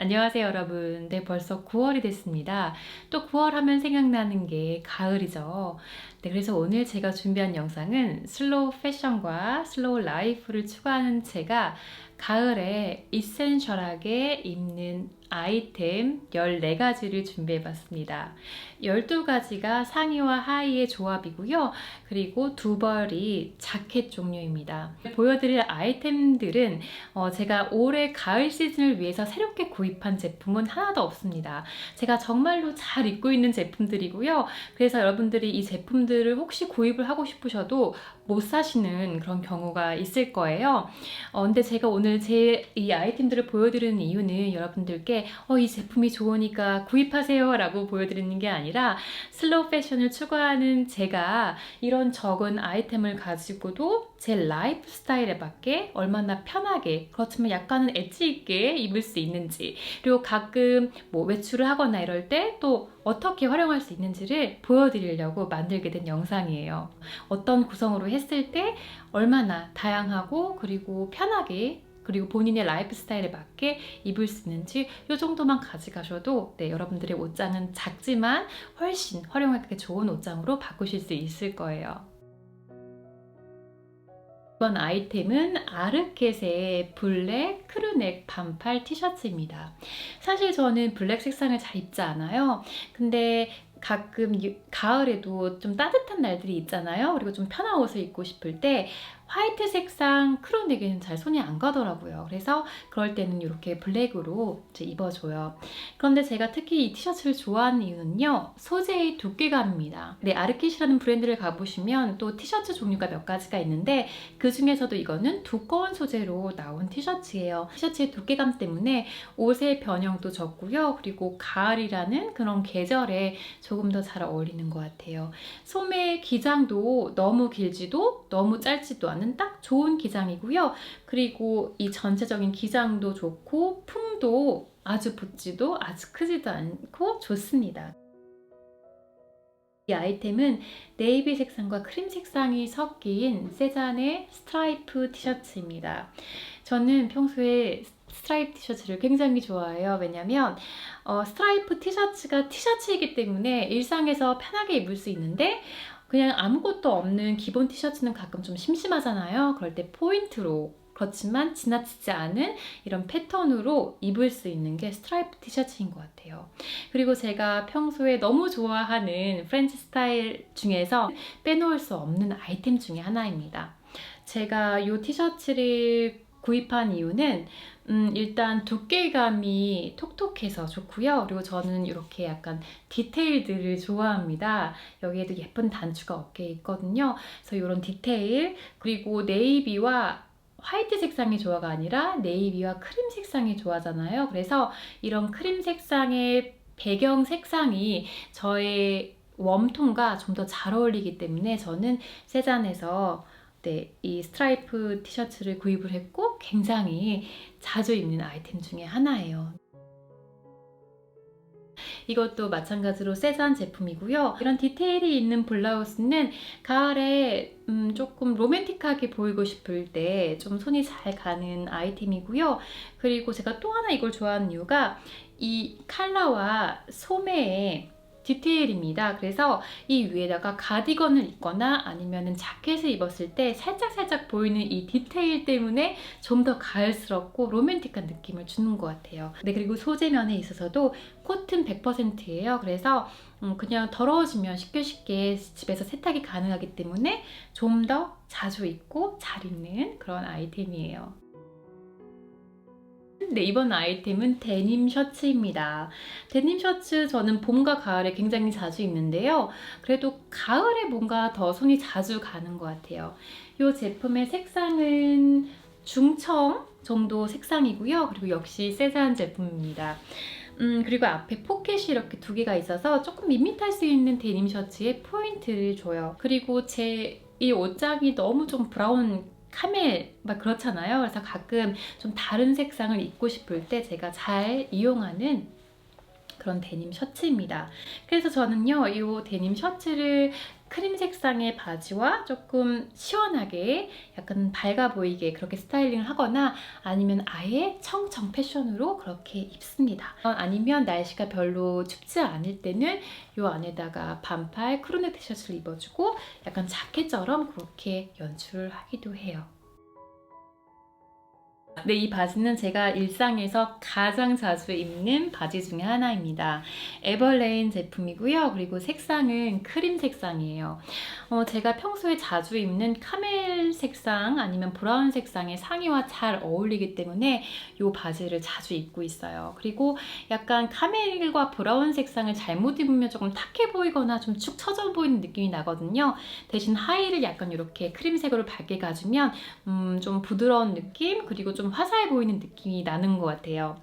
안녕하세요 여러분. 네 벌써 9월이 됐습니다. 또 9월 하면 생각나는 게 가을이죠. 네 그래서 오늘 제가 준비한 영상은 슬로우 패션과 슬로우 라이프를 추구하는 제가 가을에 이센셜하게 입는 아이템 14가지를 준비해 봤습니다. 12가지가 상의와 하의의 조합이고요. 그리고 두 벌이 자켓 종류입니다. 보여드릴 아이템들은 어, 제가 올해 가을 시즌을 위해서 새롭게 구입한 제품은 하나도 없습니다. 제가 정말로 잘 입고 있는 제품들이고요. 그래서 여러분들이 이 제품들을 혹시 구입을 하고 싶으셔도 못 사시는 그런 경우가 있을 거예요. 어, 근데 제가 오늘 제 이 아이템들을 보여드리는 이유는 여러분들께 어, 이 제품이 좋으니까 구입하세요 라고 보여드리는 게 아니라 슬로우 패션을 추구하는 제가 이런 적은 아이템을 가지고도 제 라이프 스타일에 맞게 얼마나 편하게 그렇지만 약간은 엣지 있게 입을 수 있는지 그리고 가끔 뭐 외출을 하거나 이럴 때 또 어떻게 활용할 수 있는지를 보여드리려고 만들게 된 영상이에요. 어떤 구성으로 했을 때 얼마나 다양하고 그리고 편하게 그리고 본인의 라이프 스타일에 맞게 입을 수 있는지 이 정도만 가져가셔도 네, 여러분들의 옷장은 작지만 훨씬 활용하기 좋은 옷장으로 바꾸실 수 있을 거예요. 이번 아이템은 아르켓의 블랙 크루넥 반팔 티셔츠입니다. 사실 저는 블랙 색상을 잘 입지 않아요. 근데 가끔 유- 가을에도 좀 따뜻한 날들이 있잖아요. 그리고 좀 편한 옷을 입고 싶을 때 화이트 색상 크로넥에는 잘 손이 안 가더라고요. 그래서 그럴 때는 이렇게 블랙으로 입어줘요. 그런데 제가 특히 이 티셔츠를 좋아하는 이유는요. 소재의 두께감입니다. 네, 아르킷이라는 브랜드를 가보시면 또 티셔츠 종류가 몇 가지가 있는데 그 중에서도 이거는 두꺼운 소재로 나온 티셔츠예요. 티셔츠의 두께감 때문에 옷의 변형도 적고요. 그리고 가을이라는 그런 계절에 조금 더 잘 어울리는 것 같아요. 소매 기장도 너무 길지도 너무 짧지도 않 은딱 좋은 기장이고요. 그리고 이 전체적인 기장도 좋고 품도 아주 붙지도 아주 크지도 않고 좋습니다. 이 아이템은 네이비 색상과 크림 색상이 섞인 세잔의 스트라이프 티셔츠입니다. 저는 평소에 스트라이프 티셔츠를 굉장히 좋아해요. 왜냐면 어, 스트라이프 티셔츠가 티셔츠이기 때문에 일상에서 편하게 입을 수 있는데 그냥 아무것도 없는 기본 티셔츠는 가끔 좀 심심하잖아요. 그럴 때 포인트로 그렇지만 지나치지 않은 이런 패턴으로 입을 수 있는 게 스트라이프 티셔츠인 것 같아요. 그리고 제가 평소에 너무 좋아하는 프렌치 스타일 중에서 빼놓을 수 없는 아이템 중에 하나입니다. 제가 이 티셔츠를 구입한 이유는 음, 일단 두께감이 톡톡해서 좋고요. 그리고 저는 이렇게 약간 디테일들을 좋아합니다. 여기에도 예쁜 단추가 어깨에 있거든요. 그래서 이런 디테일 그리고 네이비와 화이트 색상의 조화가 아니라 네이비와 크림 색상의 조화잖아요. 그래서 이런 크림 색상의 배경 색상이 저의 웜톤과 좀 더 잘 어울리기 때문에 저는 세잔에서 네, 이 스트라이프 티셔츠를 구입을 했고 굉장히 자주 입는 아이템 중에 하나예요. 이것도 마찬가지로 세잔 제품이고요. 이런 디테일이 있는 블라우스는 가을에 음, 조금 로맨틱하게 보이고 싶을 때 좀 손이 잘 가는 아이템이고요. 그리고 제가 또 하나 이걸 좋아하는 이유가 이 컬러와 소매의 디테일입니다. 그래서 이 위에다가 가디건을 입거나 아니면 자켓을 입었을 때 살짝 살짝 보이는 이 디테일 때문에 좀 더 가을스럽고 로맨틱한 느낌을 주는 것 같아요. 네, 그리고 소재면에 있어서도 코튼 100%예요. 그래서 음, 그냥 더러워지면 쉽게 쉽게 집에서 세탁이 가능하기 때문에 좀 더 자주 입고 잘 입는 그런 아이템이에요. 네, 이번 아이템은 데님 셔츠입니다. 데님 셔츠 저는 봄과 가을에 굉장히 자주 입는데요. 그래도 가을에 뭔가 더 손이 자주 가는 것 같아요. 이 제품의 색상은 중청 정도 색상이고요. 그리고 역시 세잔 제품입니다. 음, 그리고 앞에 포켓이 이렇게 두 개가 있어서 조금 밋밋할 수 있는 데님 셔츠에 포인트를 줘요. 그리고 제 이 옷장이 너무 좀 브라운 카멜 막 그렇잖아요. 그래서 가끔 좀 다른 색상을 입고 싶을 때 제가 잘 이용하는 그런 데님 셔츠입니다. 그래서 저는요, 이 데님 셔츠를 크림 색상의 바지와 조금 시원하게 약간 밝아 보이게 그렇게 스타일링을 하거나 아니면 아예 청청 패션으로 그렇게 입습니다. 어, 아니면 날씨가 별로 춥지 않을 때는 이 안에다가 반팔 크루넥 티셔츠를 입어주고 약간 자켓처럼 그렇게 연출을 하기도 해요. 네, 이 바지는 제가 일상에서 가장 자주 입는 바지 중에 하나입니다. 에버레인 제품이고요. 그리고 색상은 크림 색상이에요. 어, 제가 평소에 자주 입는 카멜 색상 아니면 브라운 색상의 상의와 잘 어울리기 때문에 이 바지를 자주 입고 있어요. 그리고 약간 카멜과 브라운 색상을 잘못 입으면 조금 탁해 보이거나 좀 축 처져 보이는 느낌이 나거든요. 대신 하의를 약간 이렇게 크림색으로 밝게 가주면 음, 좀 부드러운 느낌 그리고 좀 화사해 보이는 느낌이 나는 것 같아요.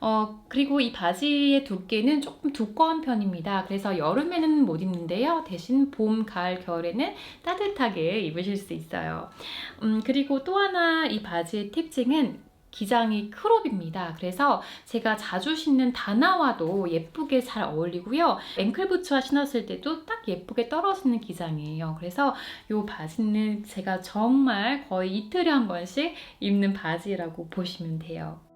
어, 그리고 이 바지의 두께는 조금 두꺼운 편입니다. 그래서 여름에는 못 입는데요. 대신 봄, 가을, 겨울에는 따뜻하게 입으실 수 있어요. 음, 그리고 또 하나 이 바지의 특징은 기장이 크롭입니다. 그래서 제가 자주 신는 다나와도 예쁘게 잘 어울리고요. 앵클 부츠와 신었을 때도 딱 예쁘게 떨어지는 기장이에요. 그래서 이 바지는 제가 정말 거의 이틀에 한 번씩 입는 바지라고 보시면 돼요.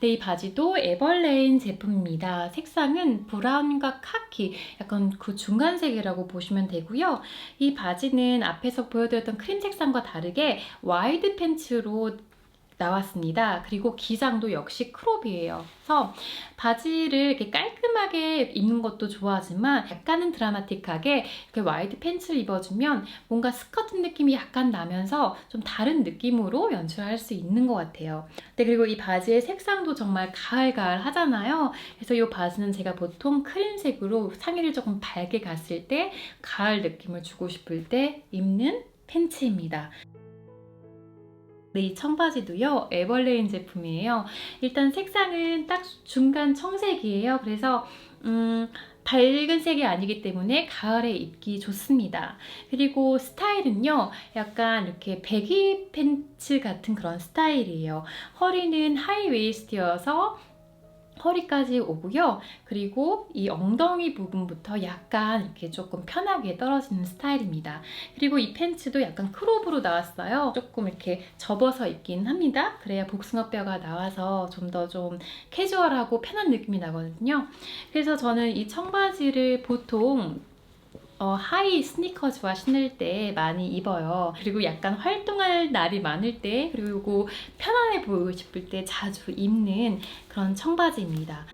네, 이 바지도 에벌레인 제품입니다. 색상은 브라운과 카키, 약간 그 중간색이라고 보시면 되고요. 이 바지는 앞에서 보여드렸던 크림 색상과 다르게 와이드 팬츠로 나왔습니다. 그리고 기장도 역시 크롭이에요. 그래서 바지를 이렇게 깔끔하게 입는 것도 좋아하지만 약간은 드라마틱하게 이렇게 와이드 팬츠를 입어주면 뭔가 스커트 느낌이 약간 나면서 좀 다른 느낌으로 연출할 수 있는 것 같아요. 네, 그리고 이 바지의 색상도 정말 가을가을 하잖아요. 그래서 이 바지는 제가 보통 크림색으로 상의를 조금 밝게 갔을 때 가을 느낌을 주고 싶을 때 입는 팬츠입니다. 네, 이 청바지도요, 에벌레인 제품이에요. 일단 색상은 딱 중간 청색이에요. 그래서, 음, 밝은 색이 아니기 때문에 가을에 입기 좋습니다. 그리고 스타일은요, 약간 이렇게 배기 팬츠 같은 그런 스타일이에요. 허리는 하이웨이스트여서 허리까지 오고요. 그리고 이 엉덩이 부분부터 약간 이렇게 조금 편하게 떨어지는 스타일입니다. 그리고 이 팬츠도 약간 크롭으로 나왔어요. 조금 이렇게 접어서 입긴 합니다. 그래야 복숭아뼈가 나와서 좀 더좀 좀 캐주얼하고 편한 느낌이 나거든요. 그래서 저는 이 청바지를 보통 어, 하이 스니커즈와 신을 때 많이 입어요. 그리고 약간 활동할 날이 많을 때, 그리고 편안해 보이고 싶을 때 자주 입는 그런 청바지입니다.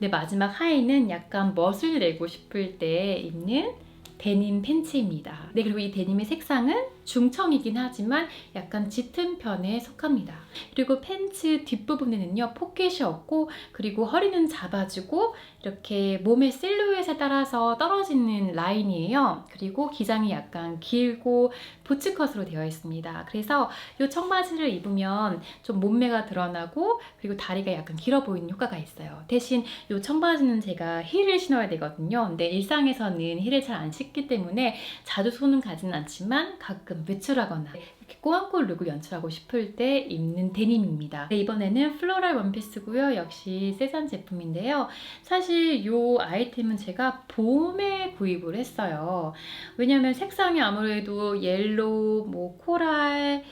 네, 마지막 하의는 약간 멋을 내고 싶을 때 입는 데님 팬츠입니다. 네, 그리고 이 데님의 색상은 중청이긴 하지만 약간 짙은 편에 속합니다. 그리고 팬츠 뒷부분에는요, 포켓이 없고, 그리고 허리는 잡아주고, 이렇게 몸의 실루엣에 따라서 떨어지는 라인이에요. 그리고 기장이 약간 길고 부츠컷으로 되어 있습니다. 그래서 이 청바지를 입으면 좀 몸매가 드러나고, 그리고 다리가 약간 길어 보이는 효과가 있어요. 대신 이 청바지는 제가 힐을 신어야 되거든요. 근데 일상에서는 힐을 잘 안 신기 때문에 자주 손은 가진 않지만 가끔 가끔 외출하거나 이렇게 꼬안골 룩을 연출하고 싶을 때 입는 데님입니다. 네, 이번에는 플로랄 원피스고요. 역시 세잔 제품인데요. 사실 이 아이템은 제가 봄에 구입을 했어요. 왜냐면 색상이 아무래도 옐로우, 뭐 코랄,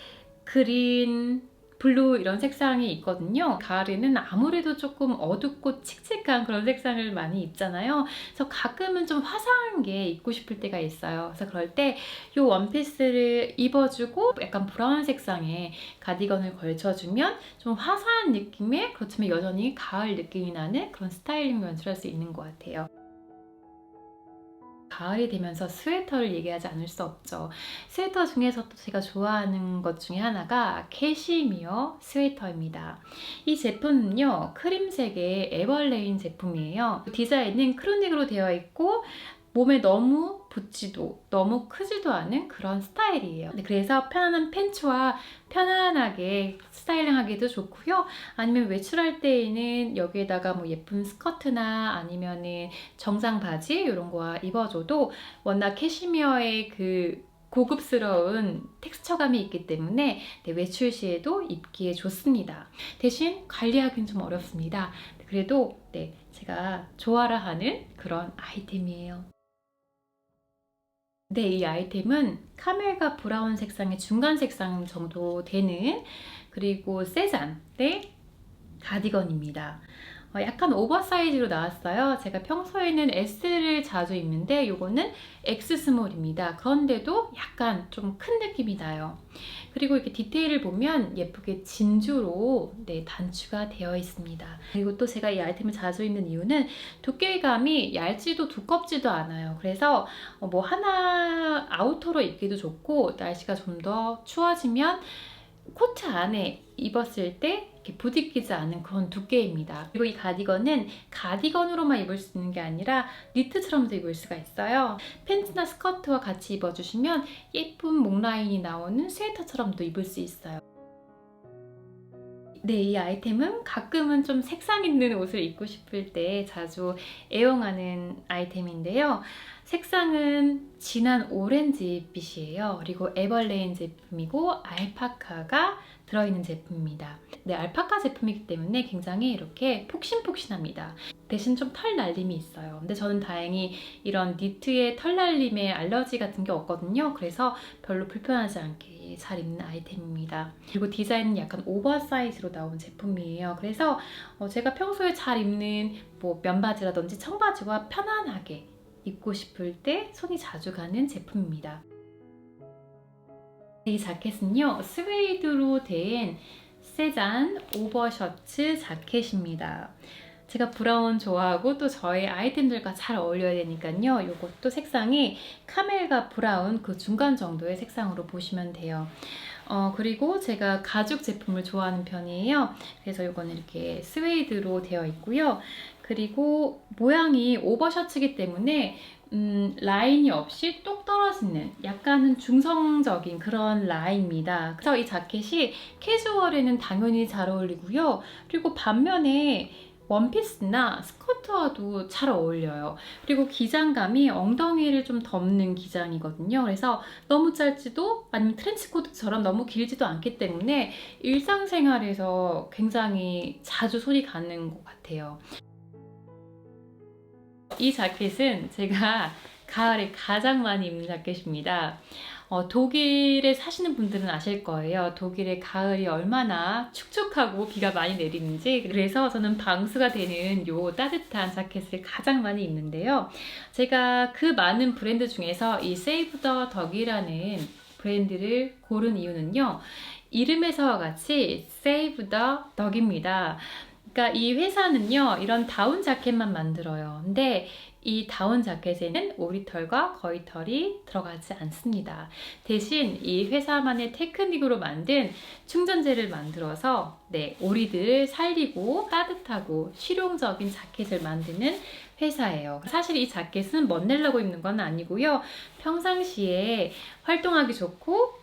그린, 블루 이런 색상이 있거든요. 가을에는 아무래도 조금 어둡고 칙칙한 그런 색상을 많이 입잖아요. 그래서 가끔은 좀 화사한 게 입고 싶을 때가 있어요. 그래서 그럴 때 이 원피스를 입어주고 약간 브라운 색상의 가디건을 걸쳐주면 좀 화사한 느낌의 그렇지만 여전히 가을 느낌이 나는 그런 스타일링을 연출할 수 있는 것 같아요. 가을이 되면서 스웨터를 얘기하지 않을 수 없죠. 스웨터 중에서도 제가 좋아하는 것 중에 하나가 캐시미어 스웨터입니다. 이 제품은요, 크림색의 에벌레인 제품이에요. 디자인은 크로닉으로 되어 있고, 몸에 너무 붙지도 너무 크지도 않은 그런 스타일이에요. 그래서 편안한 팬츠와 편안하게 스타일링하기도 좋고요. 아니면 외출할 때에는 여기에다가 뭐 예쁜 스커트나 아니면은 정장 바지 이런 거 입어줘도 워낙 캐시미어의 그 고급스러운 텍스처감이 있기 때문에 네, 외출 시에도 입기에 좋습니다. 대신 관리하기는 좀 어렵습니다. 그래도 네, 제가 좋아라 하는 그런 아이템이에요. 네, 이 아이템은 카멜과 브라운 색상의 중간 색상 정도 되는 그리고 세잔의 가디건입니다. 어, 약간 오버사이즈로 나왔어요. 제가 평소에는 S를 자주 입는데 이거는 X 스몰입니다. 그런데도 약간 좀 큰 느낌이 나요. 그리고 이렇게 디테일을 보면 예쁘게 진주로 네, 단추가 되어 있습니다. 그리고 또 제가 이 아이템을 자주 입는 이유는 두께감이 얇지도 두껍지도 않아요. 그래서 어, 뭐 하나 아우터로 입기도 좋고 날씨가 좀 더 추워지면 코트 안에 입었을 때 이렇게 부딪히지 않은 그런 두께입니다. 그리고 이 가디건은 가디건으로만 입을 수 있는 게 아니라 니트처럼도 입을 수가 있어요. 팬츠나 스커트와 같이 입어주시면 예쁜 목 라인이 나오는 스웨터처럼도 입을 수 있어요. 네, 이 아이템은 가끔은 좀 색상 있는 옷을 입고 싶을 때 자주 애용하는 아이템인데요. 색상은 진한 오렌지빛이에요. 그리고 에벌레인 제품이고 알파카가 들어있는 제품입니다. 네, 알파카 제품이기 때문에 굉장히 이렇게 폭신폭신합니다. 대신 좀 털 날림이 있어요. 근데 저는 다행히 이런 니트의 털 날림에 알러지 같은 게 없거든요. 그래서 별로 불편하지 않게 잘 입는 아이템입니다. 그리고 디자인은 약간 오버사이즈로 나온 제품이에요. 그래서 어, 제가 평소에 잘 입는 뭐 면바지라든지 청바지와 편안하게 입고 싶을 때 손이 자주 가는 제품입니다. 이 자켓은요, 스웨이드로 된 세잔 오버셔츠 자켓입니다. 제가 브라운 좋아하고 또 저의 아이템들과 잘 어울려야 되니까요. 이것도 색상이 카멜과 브라운 그 중간 정도의 색상으로 보시면 돼요. 어, 그리고 제가 가죽 제품을 좋아하는 편이에요. 그래서 이거는 이렇게 스웨이드로 되어 있고요. 그리고 모양이 오버셔츠이기 때문에 음, 라인이 없이 똑 떨어지는 약간은 중성적인 그런 라인입니다. 그래서 이 자켓이 캐주얼에는 당연히 잘 어울리고요. 그리고 반면에 원피스나 스커트와도 잘 어울려요. 그리고 기장감이 엉덩이를 좀 덮는 기장이거든요. 그래서 너무 짧지도 아니면 트렌치코트처럼 너무 길지도 않기 때문에 일상생활에서 굉장히 자주 손이 가는 것 같아요. 이 자켓은 제가 가을에 가장 많이 입는 자켓입니다. 어, 독일에 사시는 분들은 아실 거예요. 독일의 가을이 얼마나 축축하고 비가 많이 내리는지. 그래서 저는 방수가 되는 요 따뜻한 자켓을 가장 많이 입는데요. 제가 그 많은 브랜드 중에서 이 세이브 더 덕이라는 브랜드를 고른 이유는요. 이름에서와 같이 세이브 더 덕입니다. 그러니까 이 회사는요, 이런 다운 자켓만 만들어요. 근데 이 다운 자켓에는 오리털과 거위털이 들어가지 않습니다. 대신 이 회사만의 테크닉으로 만든 충전재를 만들어서 네, 오리들을 살리고 따뜻하고 실용적인 자켓을 만드는 회사예요. 사실 이 자켓은 멋내려고 입는 건 아니고요. 평상시에 활동하기 좋고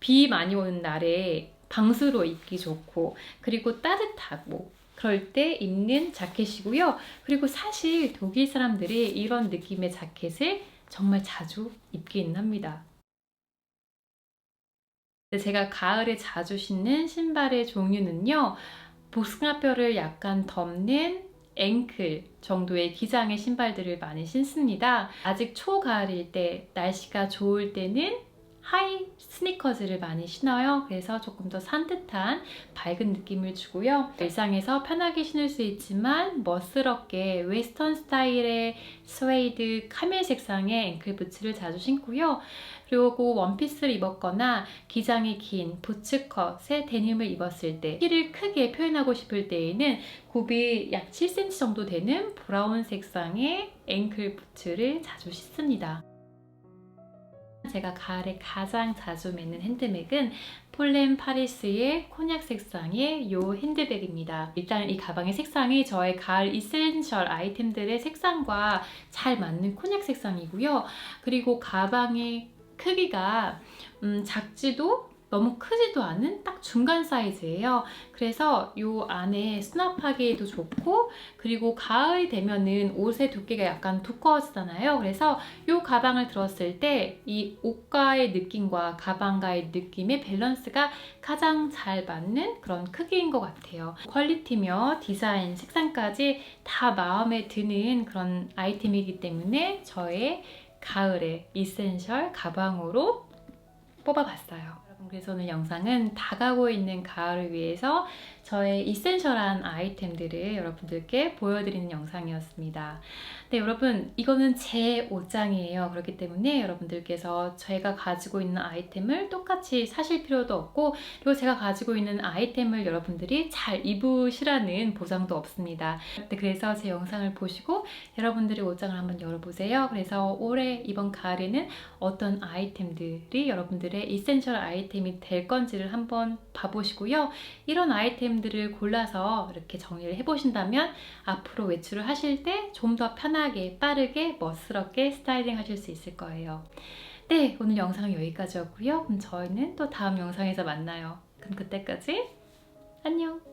비 많이 오는 날에 방수로 입기 좋고 그리고 따뜻하고 그럴 때 입는 자켓이고요. 그리고 사실 독일 사람들이 이런 느낌의 자켓을 정말 자주 입기는 합니다. 제가 가을에 자주 신는 신발의 종류는요. 복숭아뼈를 약간 덮는 앵클 정도의 기장의 신발들을 많이 신습니다. 아직 초가을일 때 날씨가 좋을 때는 하이 스니커즈를 많이 신어요. 그래서 조금 더 산뜻한 밝은 느낌을 주고요. 일상에서 편하게 신을 수 있지만 멋스럽게 웨스턴 스타일의 스웨이드 카멜 색상의 앵클 부츠를 자주 신고요. 그리고 원피스를 입었거나 기장이 긴 부츠컷의 데님을 입었을 때 키를 크게 표현하고 싶을 때에는 굽이 약 7cm 정도 되는 브라운 색상의 앵클 부츠를 자주 신습니다. 제가 가을에 가장 자주 매는 핸드백은 폴렌 파리스의 코냑 색상의 이 핸드백입니다. 일단 이 가방의 색상이 저의 가을 이센셜 아이템들의 색상과 잘 맞는 코냑 색상이고요. 그리고 가방의 크기가 음, 작지도 너무 크지도 않은 딱 중간 사이즈예요. 그래서 요 안에 수납하기에도 좋고 그리고 가을이 되면은 옷의 두께가 약간 두꺼워지잖아요. 그래서 요 가방을 들었을 때 이 옷과의 느낌과 가방과의 느낌의 밸런스가 가장 잘 맞는 그런 크기인 것 같아요. 퀄리티며 디자인, 색상까지 다 마음에 드는 그런 아이템이기 때문에 저의 가을의 이센셜 가방으로 뽑아봤어요. 그래서 오늘 영상은 다가오고 있는 가을을 위해서 저의 이센셜한 아이템들을 여러분들께 보여드리는 영상이었습니다. 네, 여러분, 이거는 제 옷장이에요. 그렇기 때문에 여러분들께서 제가 가지고 있는 아이템을 똑같이 사실 필요도 없고, 그리고 제가 가지고 있는 아이템을 여러분들이 잘 입으시라는 보장도 없습니다. 네, 그래서 제 영상을 보시고 여러분들의 옷장을 한번 열어보세요. 그래서 올해 이번 가을에는 어떤 아이템들이 여러분들의 이센셜 아이템이 될 건지를 한번 봐보시고요. 이런 아이템들을 골라서 이렇게 정리를 해보신다면 앞으로 외출을 하실 때 좀 더 편하게, 빠르게, 멋스럽게 스타일링 하실 수 있을 거예요. 네, 오늘 영상은 여기까지였고요. 그럼 저희는 또 다음 영상에서 만나요. 그럼 그때까지 안녕!